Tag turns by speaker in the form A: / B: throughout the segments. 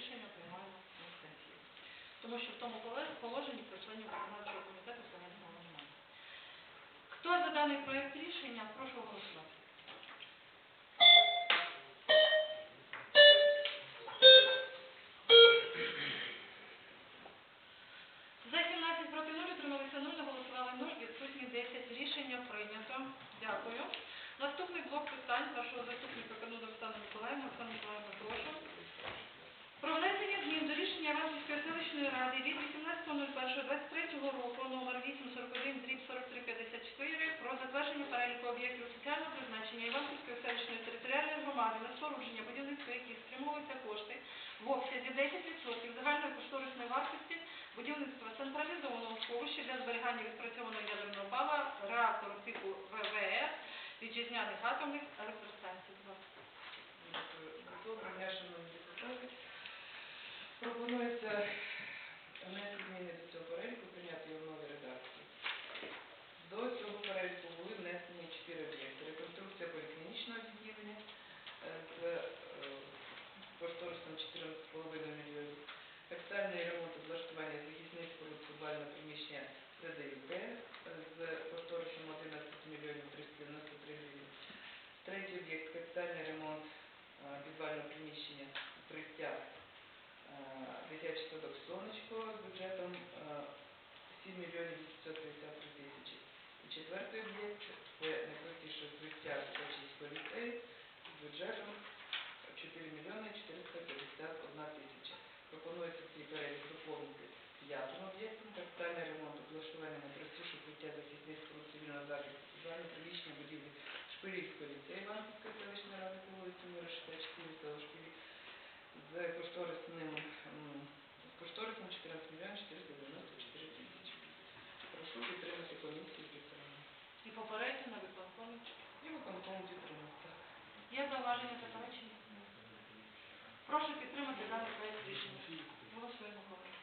A: рішення приймаємо на. Тому що в тому положенні про членів виконавчого комітету зеленого немає. Хто за даний проект рішення, прошу голосувати. За 17 проти 0, утрималися 0, голосували 0, відсутні 10. Рішення прийнято. Дякую. Наступний блок питань вашого заступника Кануда Оксана Миколаївна. Оксана Миколаївна, прошу. Про внесення змін до рішення Іванківської 18.01.23 року номер 841 дріб 4354 про затвердження переліку об'єктів соціального призначення Іванківської селищної територіальної громади на спорудження будівництва яких спрямовуються кошти в обсязі 10% загальної кошторисної вартості будівництва централізованого сховища для зберігання відпрацьованого ядерного палива реактору типу ВВР вітчизняних атомних електростанцій.
B: Доброго дня, шановні депутати. Пропонується 4,5 мільйонів. Капітальний ремонт облаштування захисних споруд приміщення Средаюки з кошторисом 11 мільйонів 393 гривень. Третій об'єкт капітальний ремонт е, підвального приміщення укриття е, дитячий садок сонечко з бюджетом е, 7 мільйонів 953 тисячі. І четвертий об'єкт це найкрутіше укриття дитячих ліцей з бюджетом 4 мільйони 451 тисяча. Пропонується цей перелік доповнити п'ятим об'єктом капітальний ремонт облаштування найпростіше укриття захисних споруд цивільного захисту підвальне приміщення будівлі Шпилівського ліцею Іванківської селищної ради по вулиці Мирошка, 4 село Шпилів з кошторисним з кошторисом 14 мільйонів 494 тисячі. Прошу підтримати комісію підтримати.
A: І попередньо на виконкомі.
B: І виконком підтримати.
A: Є зауваження заперечення? Прошу підтримати даний проект рішення. Голосуємо, колеги.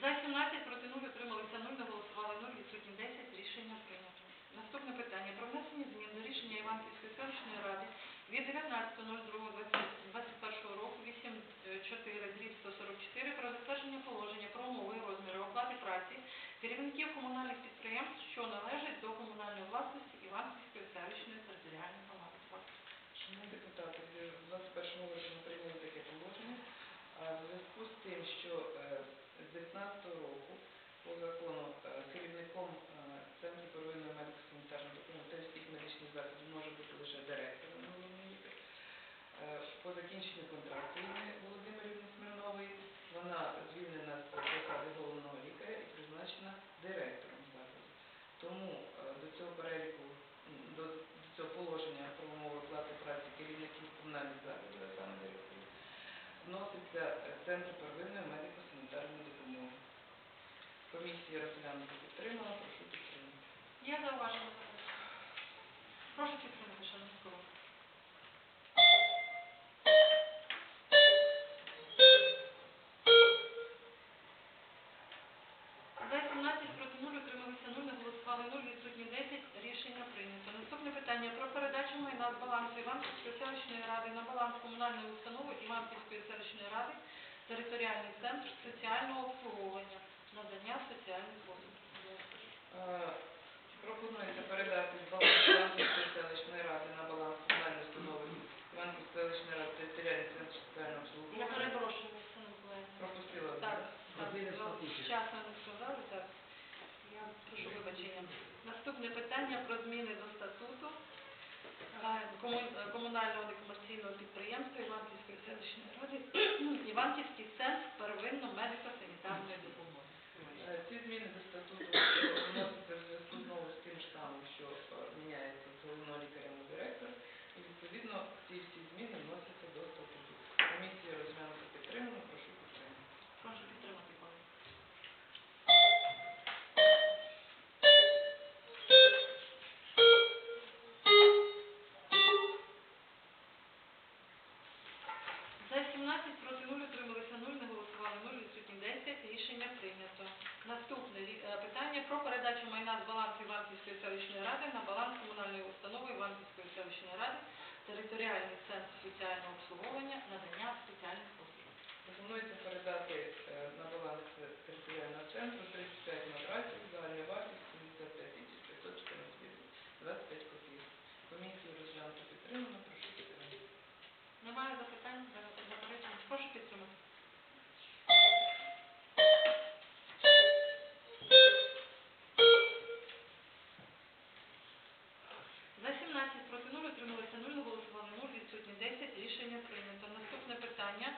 A: За 17 проти 0 утрималися 0, не голосували 0, відсутні 10. Рішення прийнято. Наступне питання про внесення змін до рішення Іванківської селищної ради від 19.02.21 року 84 144 про затвердження положення про умови і розміри оплати праці керівників комунальних підприємств, що належать до комунальної власності Іванківської селищної територіальної громади.
B: Шановні депутати, в 21 році ми прийняли таке положення. А в зв'язку з тим, що е, з 19 року по закону е, керівником е, Центру первинної медико-санітарної допомоги всіх медичних закладів може бути лише директор По закінченню контракту Володимирівни Смирнової вона звільнена з посади головного лікаря і призначена директором закладу. Тому е, до цього переліку, м, до до цього положення про умови оплати праці керівників комунальних закладів, а саме директорів, вноситься е, Центр первинної медико-санітарної допомоги. Комісія розглянути підтримала, прошу підтримати.
A: Зауваження заперечення? Прошу підтримати, шановні колеги. За 17 проти 0 утрималися 0, не голосували 0, відсутні 10. Рішення прийнято. Наступне питання про передачу майна з балансу Іванківської селищної ради на баланс комунальної установи Іванківської селищної ради територіальний центр соціального обслуговування, надання соціальних послуг.
B: Е, Пропонується передати з балансу Іванківської селищної ради на баланс комунальної установи Іванківської селищної ради територіальний центр соціального обслуговування.
A: Я перепрошую, Оксана Миколаївна.
B: Пропустила.
A: Так, так, вчасно не сказали, так. Прошу вибачення. Наступне питання про зміни до статуту е, е, комунального некомерційного підприємства Іванківської селищної ради Іванківський центр первинно медико-санітарної допомоги.
B: Е, Ці зміни до статуту вносяться в зв'язку знову з тим ж самим, що міняється з головного лікаря на директора, і відповідно ці всі зміни вносяться до статуту. Комісія розглянути
A: утрималися 0, голосували 0, відсутні 10. Рішення прийнято. Наступне питання.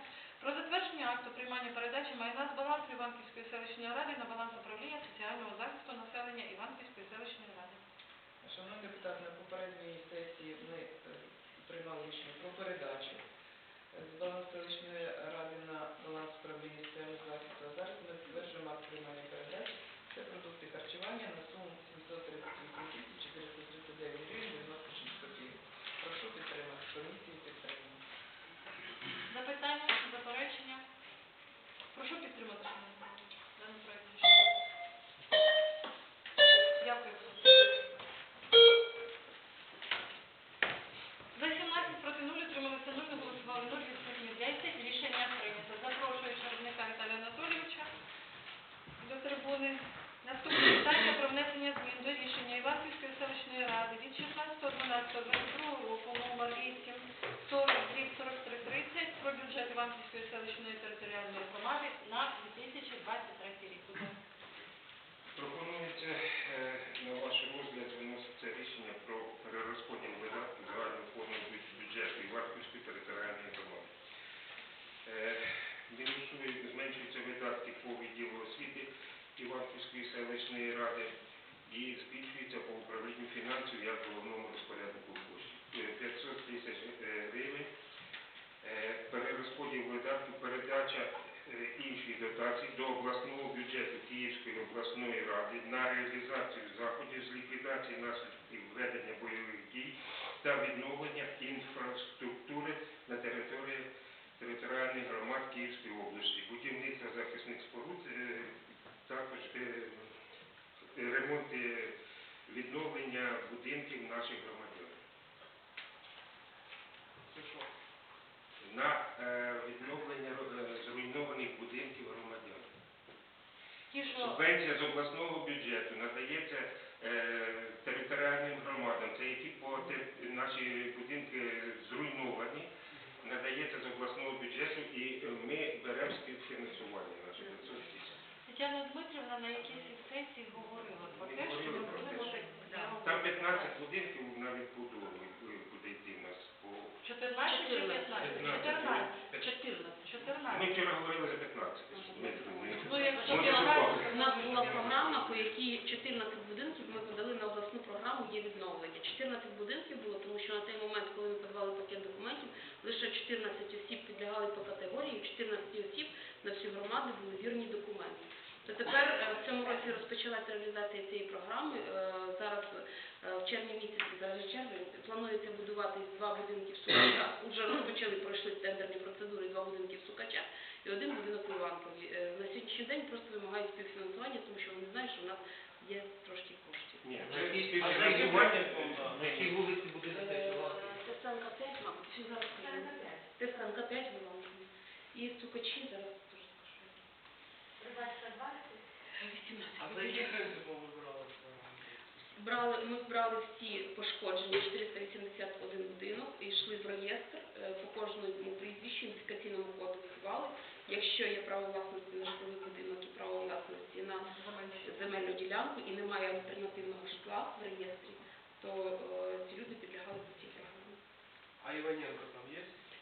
A: Про затвердження акту приймання передачі майна з балансу Іванківської селищної ради на баланс управління соціального захисту населення Іванківської селищної ради.
B: Шановні депутати, на попередній сесії ми е, приймали рішення про передачу е, з балансу селищної ради на баланс управління соціального захисту. А зараз ми затверджуємо акт приймання передачі. Це продукти харчування на суму 738 439 гривень 96 копійок. Прошу підтримати. Комісію підтримуємо.
A: Запитання, заперечення? Прошу підтримати даний проект рішення. Дякую. За 17 проти 0 утрималися 0, не голосували 0, відсутні 10. Рішення прийнято. Запрошую Черника Віталія Анатолійовича до трибуни. Наступне питання про внесення змін до рішення Іванківської селищної ради від 16.12.22 року номер 8 40 4330 про бюджет Іванківської селищної територіальної громади на 2023 рік. Будь ласка.
C: Пропонується е, на ваш розгляд виноситься рішення про перерозподіл видатків загального фонду бю- бюджету Іванківської територіальної громади. Е, Мінусує, зменшуються видатки по відділу освіти Іванківської селищної ради і збільшується по управлінню фінансів як головному розпоряднику коштів. Е, 500 тисяч е, гривень. Е, Перерозподіл видатків, передача е, інших дотацій до обласного бюджету Київської обласної ради на реалізацію заходів з ліквідації наслідків ведення бойових дій та відновлення інфраструктури на території територіальних громад Київської області, будівництва захисних споруд, е, також е, ремонт е, відновлення будинків наших громадян. На е, відновлення е, зруйнованих будинків громадян.
A: Ті, що
C: Субвенція з обласного бюджету надається е, територіальним громадам, це які по те- наші будинки зруйновані, надається з обласного бюджету і е, ми беремо співфінансування наше 500 тисяч.
A: Тетяна Дмитрівна на якійсь із сесій говорила про те, що
C: Говорила про
A: можливо так
C: Там 15 будинків на відбудову е, буде йти в нас по
A: 14 чи 15? 14.
D: 14.
A: 14.
C: Ми вчора говорили за 15. Ми, ми,
A: Ну, якщо
C: може,
A: 15,
C: добавити.
D: У нас була програма, по якій 14 будинків ми подали на обласну програму є відновлення. 14 будинків було, тому що на той момент, коли ми подавали пакет документів, лише 14 осіб підлягали по категорії, 14 осіб на всю громаду були вірні документи. То тепер е, в цьому році розпочалася реалізація цієї програми. Е, Зараз е, в червні місяці, зараз червень, планується будувати два будинки в Сукача. Уже розпочали, пройшли тендерні процедури, два будинки в Сукача і один будинок у Іванкові. На сьогоднішній день просто вимагають співфінансування, тому що вони знають, що в нас є трошки коштів.
C: Ні,
E: На якій
C: співфінансування.
E: на вулиці буде працювати?
D: Тесанка 5, мабуть, зараз Тесанка 5 в Іванкові. І Сукачі зараз теж скажу. 18.
E: А за яким принципом ви брали?
D: Брали, ми збрали всі пошкоджені 481 будинок і йшли в реєстр е, по кожному прізвищу, ідентифікаційному коду висували. Якщо є право власності на житловий будинок і право власності на земельну ділянку і немає альтернативного житла в реєстрі, то е, ці люди підлягали до цієї програми.
E: А Іваненко?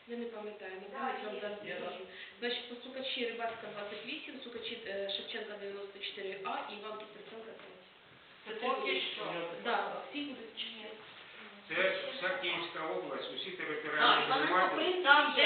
D: Я не пам'ятаю, не пам'ятаю, я вам зараз
E: Є, да?
D: скажу. Значить, по Сукачі Рибацька 28, Сукачі е, Шевченка 94А і Іванки Стеценка 5.
A: Це поки що.
D: Так, всі будуть чотири.
C: Це вся Київська область, усі територіальні
D: Так,
C: громади.
A: Там є,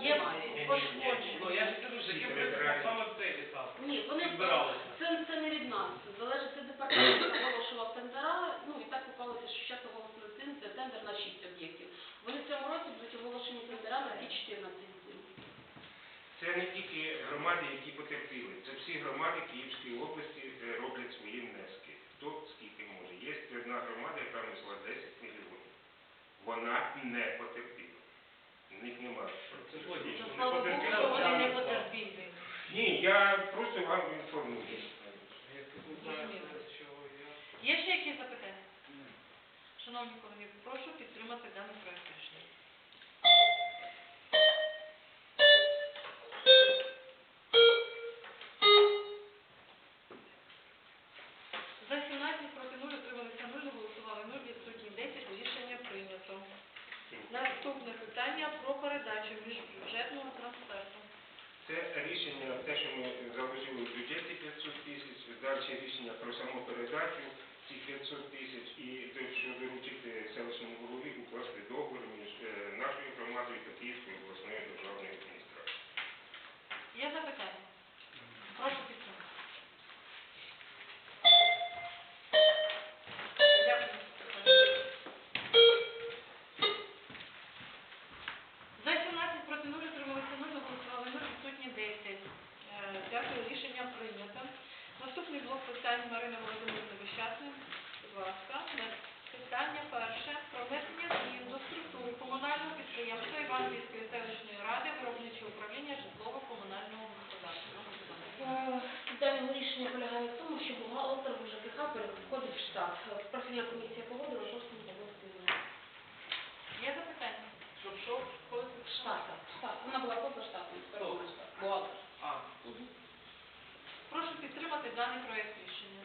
A: є
E: Ні,
A: пошкодження.
E: Ну я ж кажу, з яким принципом саме цей етап?
D: Ні, вони
E: Підбиралися.
D: це, це не від нас. Залежить від департаменту, оголошував тендера. Ну і так попалося, що зараз оголосили тен- тендер на 6 об'єктів. Вони в цьому році будуть оголошені тендера на ті 14 будинків.
C: Це не тільки громади, які потерпіли, це всі громади Київської області е, роблять свої внески. Хто скільки може. Є одна громада, яка внесла 10 мільйонів. Вона не потерпіла. В них немає.
E: Це логічно.
A: Та слава Богу, що вони не потерпіли.
C: Ні, я просто вам інформую.
E: Я тут не знаю, що я...
A: Є ще якісь запитання? Шановні колеги, прошу підтримати даний проект рішення. За 17 проти 0 утрималися 0, голосували 0, відсутні 10, рішення прийнято. Наступне питання про передачу міжбюджетного трансферту.
C: Це рішення, те, що ми заложили в бюджеті 500 тисяч, далі рішення про саму передачу цих 500 тисяч
A: Блок питань Марина Володимирівна Вищасна. Будь ласка. Питання перше. Про внесення змін до структури комунального підприємства Іванківської селищної ради виробничого управління житлово-комунального господарства.
D: Е, рішення полягає в тому, що бухгалтер в ЖКХ переходить в штат. Профільна комісія погодила, просимо погодити зміни.
A: Є запитання?
E: Щоб що? В
D: Штат. Вона була поза штатом. Бухгалтер.
E: А,
A: Прошу підтримати даний проект рішення.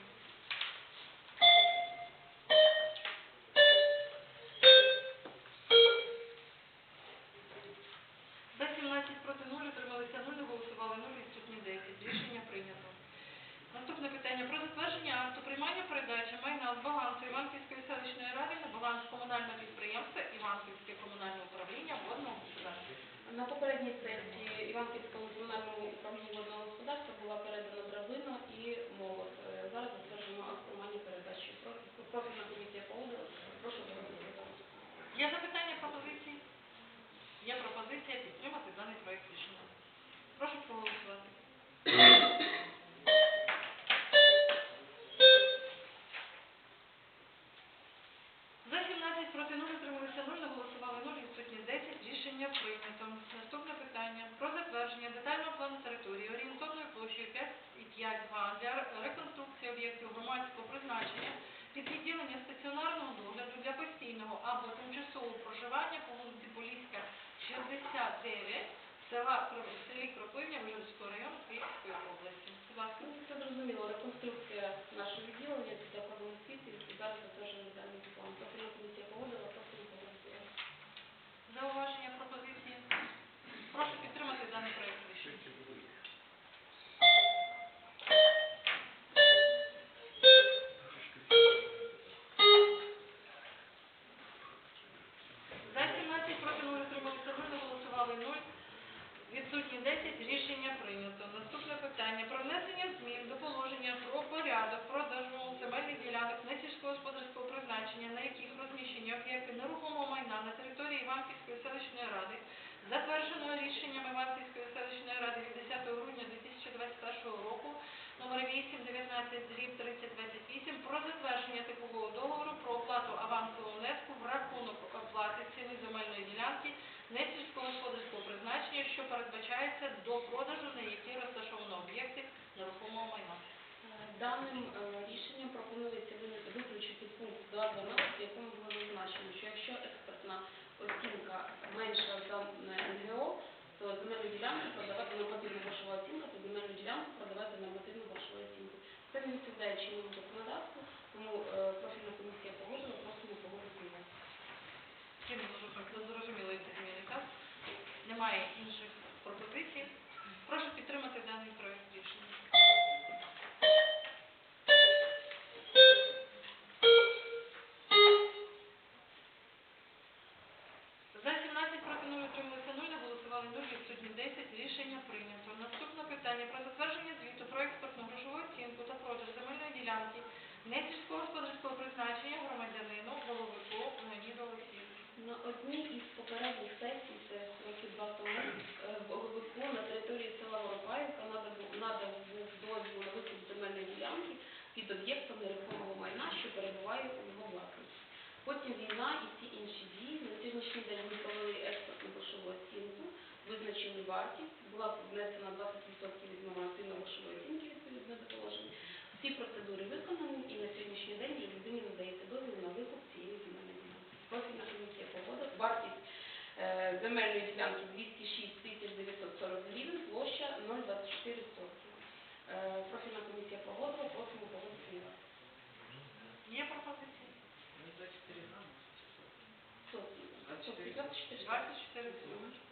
A: За 17 проти 0 утрималися 0, не голосували 0, відсутні 10. Рішення прийнято. Наступне питання про затвердження акту приймання передачі майна з балансу Іванківської селищної ради на баланс комунального підприємства Іванківське комунальне управління водного господарства.
D: На попередній сесії Іванківському комунальному управлінню водного господарства була передана драбина і молот. Е, Зараз затверджено акт приймання передачі. Про- Профільна комісія погодила. Прошу голосувати.
A: Є запитання, пропозиції? Є пропозиція підтримати даний проект рішення. Прошу проголосувати. За 17 проти 0 утрималися 0, не голосували 0, відсутні 10. Рішення прийнято. Наступне питання про затвердження детального плану території орієнтовною площею 5,5 для реконструкції об'єктів громадського призначення під відділення стаціонарного догляду для постійного або тимчасового проживання по вулиці Поліська, 69, села в селі Кропивня Вижівського району Київської області. Будь ласка.
D: Ну, Це зрозуміло. Реконструкція нашого відділення після охорони освіти і зараз затверджуємо даний план. Профільна комісія погодила, просимо проголосувати.
A: Зауваження, пропозиції? Прошу підтримати даний проект рішення. За 17 проти 0 утрималися 0, не голосували 0. Відсутні 10. Рішення прийнято. Наступне питання про внесення змін до положення про порядок продажу земельних ділянок несільськогосподарського призначення, на яких розміщені об'єкти нерухомого майна на території Іванківської селищної ради, затвердженого рішенням Іванківської селищної ради від 10 грудня 2021 року номер 8 19 дріб 3028 про затвердження типового договору про оплату авансового внеску в рахунок оплати ціни земельної ділянки несільськогосподарського призначення, що передбачається до продажу, на якій розташовано об'єкти нерухомого майна.
D: Е, Даним е, рішенням пропонується виключити пункт 2.12, в якому було зазначено, що якщо експертна оцінка менша за НГО, то земельну ділянку продавати нормативну грошову оцінку, то земельну ділянку продавати нормативну грошову оцінку. Це не відповідає чинному законодавству, тому е, профільна комісія погодила, просимо погодити його.
A: Зрозуміло- так? Немає інших пропозицій. Прошу підтримати даний проект несільськогосподарського призначення громадянину Головику Леоніду Олексійовичу.
D: На одній із попередніх сесій, це років два тому, е, Боговику на території села Воропаївка надав був- надав був дозвіл на викуп земельної ділянки під об'єктом нерухомого майна, що перебуває у його власності. Потім війна і всі інші дії на ці сьогоднішній день ми провели експертну грошову оцінку, визначили вартість, була внесена 20% від нормативно-грошової оцінки відповідно до положень. Всі процедури виконані і на сьогоднішній день вже людині надається дозвіл на викуп цієї земельної ділянки. Профільна комісія погодила вартість е, земельної ділянки 206 тисяч 940 гривень, площа 0,24 сотки. Е, Профільна комісія погодила, просимо погодити її.
A: Є пропозиції?
E: Ну, 24 грами.
D: Сотки.
E: 24.
D: 24
A: 24.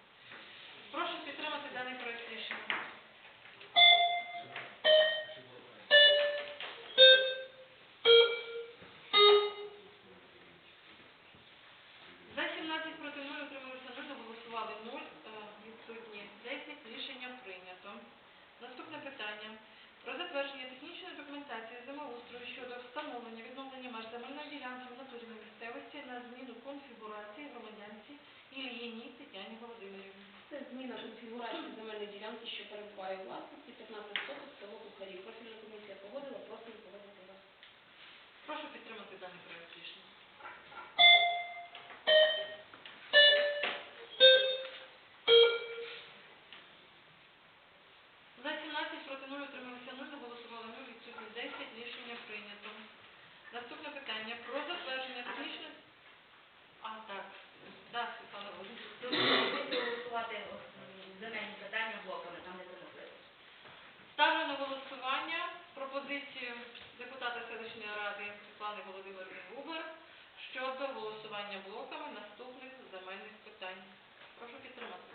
A: Прошу підтримати даний проект рішення. За 17 проти 0 утрималися 0, не голосували 0, е, відсутні 10. Рішення прийнято. Наступне питання. Про затвердження технічної документації землеустрою щодо встановлення відновлення меж земельної ділянки в натурі на місцевості на зміну конфігурації громадянці Ільїній Тетяні Володимирівні.
D: Це зміна конфігурації земельної ділянки, що перебуває власності 15 соток село Кухарі. Профільна комісія погодила, просимо погодити вас.
A: Прошу підтримати даний проект рішення. За 17 проти 0 утрималися 0, не голосували 0, відсутні 10. Рішення прийнято. Наступне питання про затвердження технічної... А, так. Так, Світлана Володимирівна.
F: Пропозицію голосувати м, земельні питання блоками, там де це можливо.
A: Ставлю на голосування пропозицію селищної ради Світлани Володимирівни Губер щодо голосування блоками наступних земельних питань. Прошу підтримати.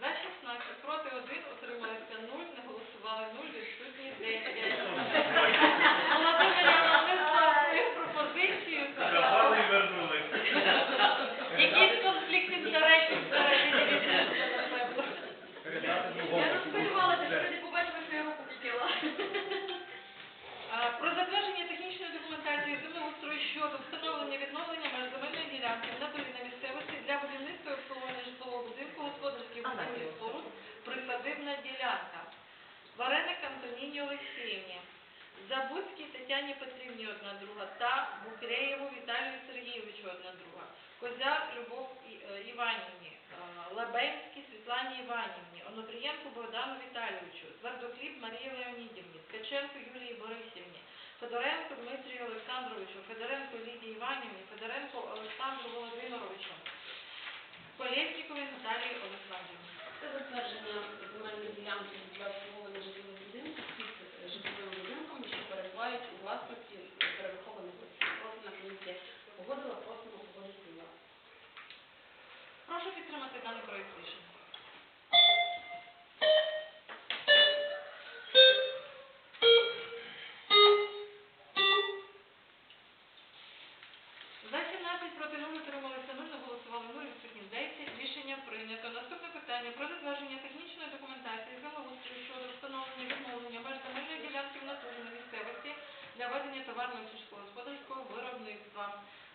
A: За 16, проти 1, утрималися 0, не голосували 0, відсутні 10. Володимирівна внесла свою пропозицію.
G: Казали і вернули.
A: Якийсь конфлікт інтересів всередині відбувся, напевно.
F: Я розхвилювалася, що не побачила, що я руку хотіла.
A: А, Про затвердження технічної документації землеустрою щодо встановлення відновлення меж земельної ділянки в натурі на місцевості для будівництва і обслуговування житлового будинку, господарських будівель і споруд, присадибна ділянка. Вареник Антоніні Олексіївні, Забудській Тетяні Петрівні одна друга та Букреєву Віталію Сергійовичу одна друга, Козяк Любов І- е, Іванівні, е, Лабенській Світлані Іванівні, Онопрієнку Богдану Віталійовичу, Твердокліп Марії Леонідівні, Ткаченко Юлії Борисівні, Федоренко Дмитрію Олександровичу, Федоренко Лідії Іванівні, Федоренко Олександру Володимировичу, Колєсніковій Наталії Олександрівні.
D: Це затвердження земельної ділянки для обслуговування житлових будинків під житловими будинками, що перебувають у власності перерахованих. Профільна комісія погодила, вас.
A: Прошу підтримати даний проект рішення.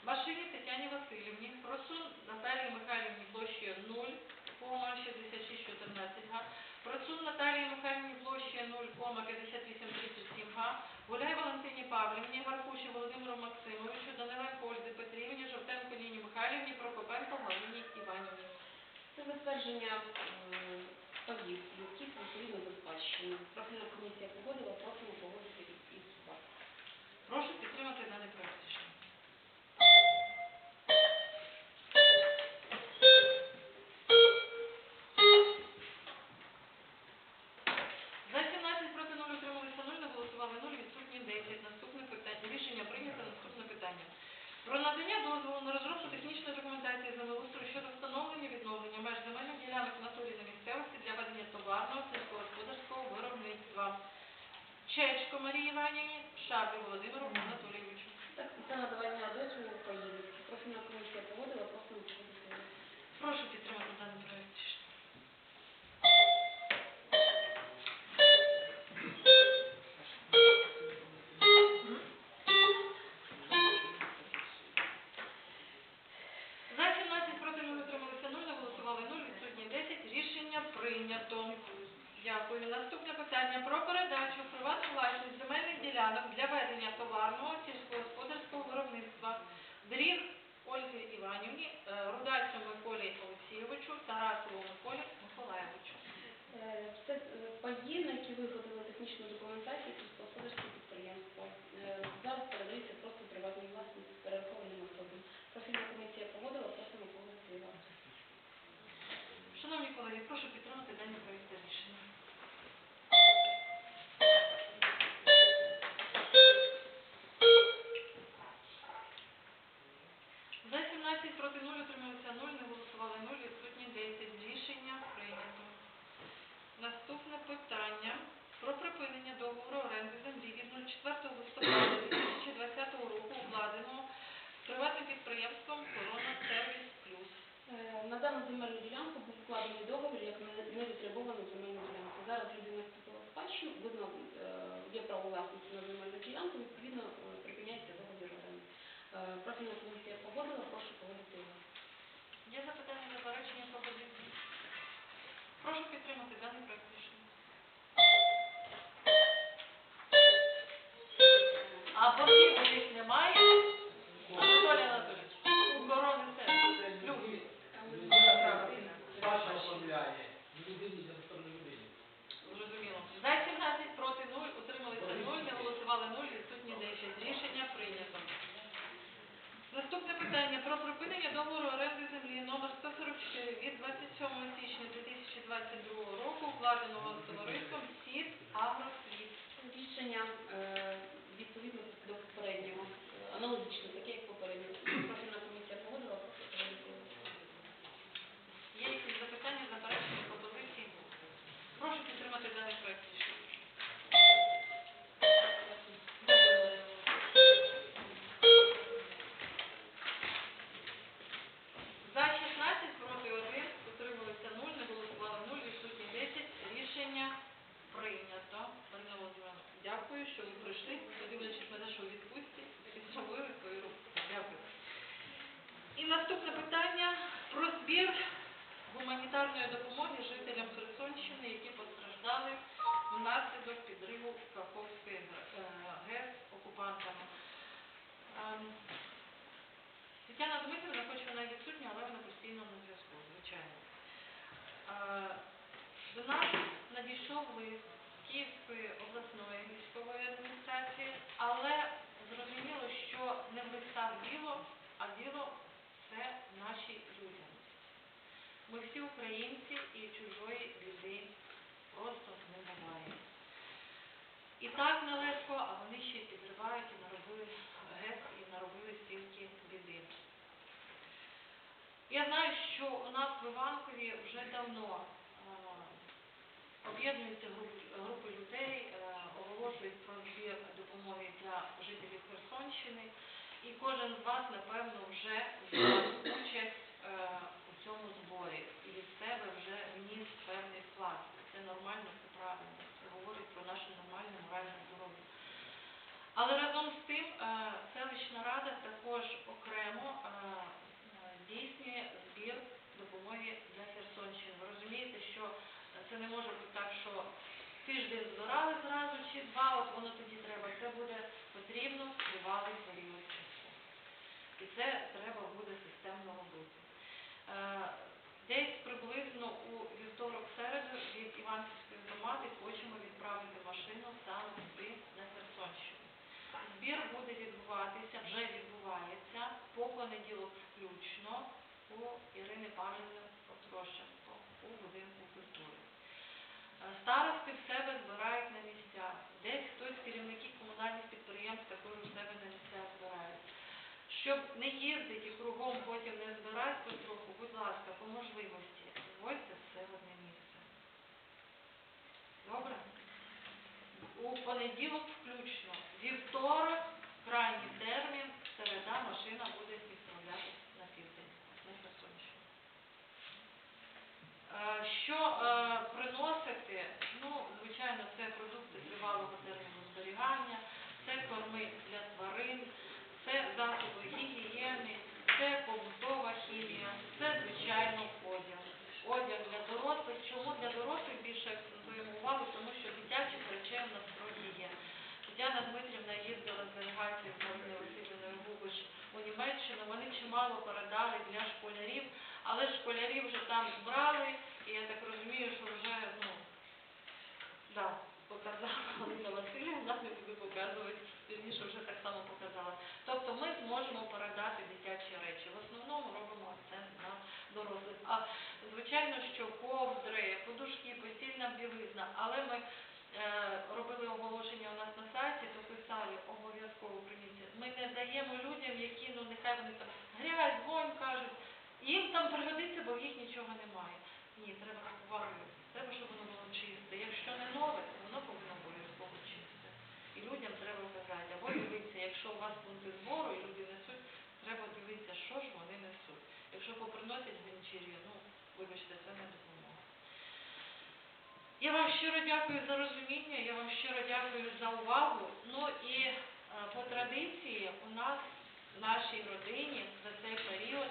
A: Машині Тетяні Васильівні, Просун Наталії Михайлівні площею 0,6614 га, Просун Наталії Михайлівні площею 0,5837 га, Гуляй Валентині Павлівні, Гаркуші Володимиру Максимовичу, Даниленко Ользі Петрівні, Жовтенко Ніні Михайлівні, Прокопенко Галині Іванівні.
D: Це затвердження м, які відповідно до спадщини. Профільна комісія погодила, просимо погодити і вас.
A: Прошу підтримати даний проект Чечко Марії Іванівні, Шаблі Володимиру Анатолійовичу.
D: Так, це надавання дозволу паїв. Профільна комісія погодила, просимо.
A: Прошу підтримати даний проект збір гуманітарної допомоги жителям Херсонщини, які постраждали внаслідок підриву Каховської е, ГЕС окупантами. Ем, Тетяна Дмитрівна, хоч вона відсутня, але вона постійно на зв'язку, звичайно. Е, До нас надійшов лист Київської обласної військової адміністрації, але зрозуміло, що не в листах діло, а діло це нашій людяності. Ми всі українці і чужої біди просто не буває. І так нелегко, а вони ще й підривають і наробили геть і наробили стільки біди. Я знаю, що у нас в Іванкові вже давно е, об'єднуються груп- групи людей, е, оголошують про збір допомоги для жителів Херсонщини, і кожен з вас, напевно, вже взяв участь е, цьому зборі і від себе вже вніс певний вклад. Це нормально, це правильно. Це говорить про наше нормальне моральне здоров'я. Але разом з тим е, селищна рада також окремо е, е, здійснює збір допомоги для Херсонщини. Ви розумієте, що це не може бути так, що тиждень збирали зразу чи два, от воно тоді треба. Це буде потрібно тривалий період часу. І це треба буде системно робити. Е, Десь приблизно у вівторок-середу від Іванківської громади хочемо відправити машину саме туди, на Херсонщину. Збір буде відбуватися, вже відбувається по понеділок включно у Ірини Павлівни Острощенко у будинку культури. Е, Старости в себе збирають на місцях. Десь хтось з керівників комунальних підприємств також у себе на місцях збирають. Щоб не і кругом потім не збирати потроху, будь ласка, по можливості, звозьте все в одне місце. Добре? У понеділок включно. Вівторок, крайній термін, середа машина буде відправлятися на південь, на Херсонщину. Е, Що е, приносити? Ну, звичайно, це продукти тривалого терміну зберігання, це корми для тварин, це засоби гігієни, це побутова хімія, це звичайно одяг. Одяг для дорослих. Чому для дорослих більше акцентуємо увагу? Тому що дитячих речей в нас трохи є. Тетяна Дмитрівна їздила з делегацією Марини Васильівною Губиш у Німеччину. Вони чимало передали для школярів, але школярів вже там збрали, і я так розумію, що вже ну да показала Галина Васильівна, не буду показувати, пізніше вже так само показала. Тобто ми зможемо передати дитячі речі. В основному робимо акцент на дорослих. А звичайно, що ковдри, подушки, постільна білизна, але ми е, робили оголошення у нас на сайті, то писали обов'язково прийняття. Ми не даємо людям, які, ну нехай вони там грязь, вонь кажуть, їм там пригодиться, бо в їх нічого немає. Ні, треба купувати. Треба, щоб воно було чисте. Якщо не нове, то воно повинно обов'язково чисте. І людям треба казати, або дивитися, якщо у вас пункти збору і люди несуть, треба дивитися, що ж вони несуть. Якщо поприносять ганчір'я, ну, вибачте, це не допомога. Я вам щиро дякую за розуміння, я вам щиро дякую за увагу. Ну і е, по традиції у нас в нашій родині за цей період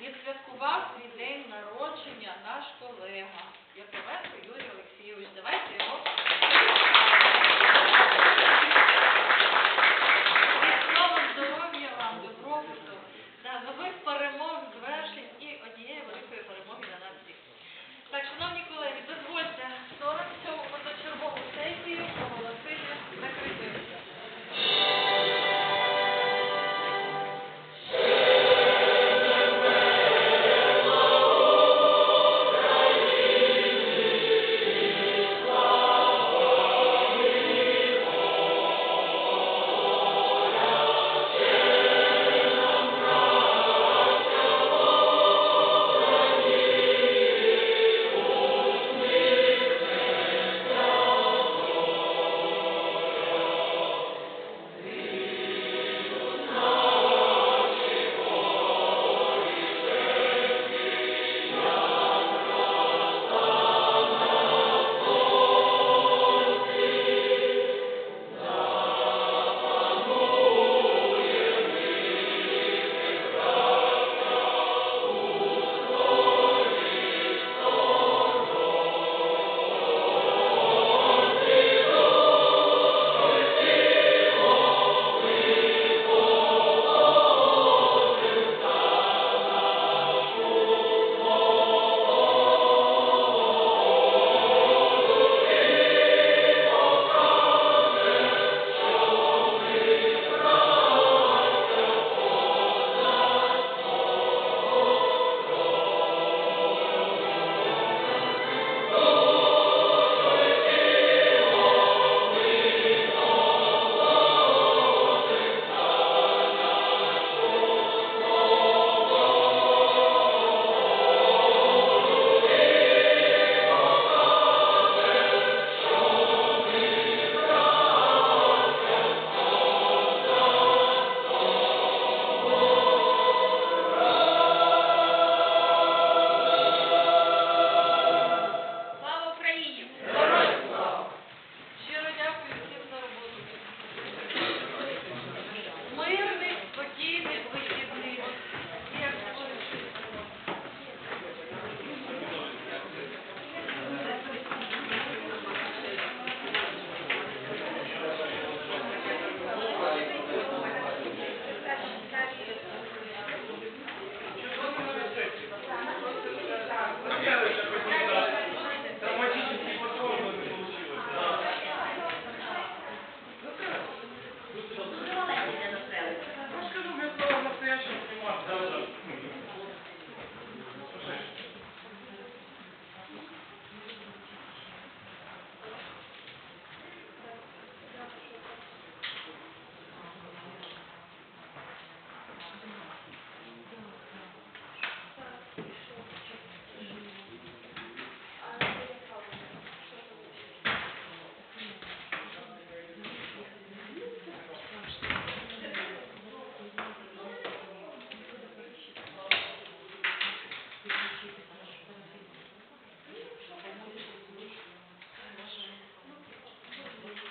A: Відсвяткував свій день народження наш колега Яковенко Юрій Олексійович. Давайте його слово нових перемог, звершень і однієї великої перемоги для нас всіх. Так, шановні колеги.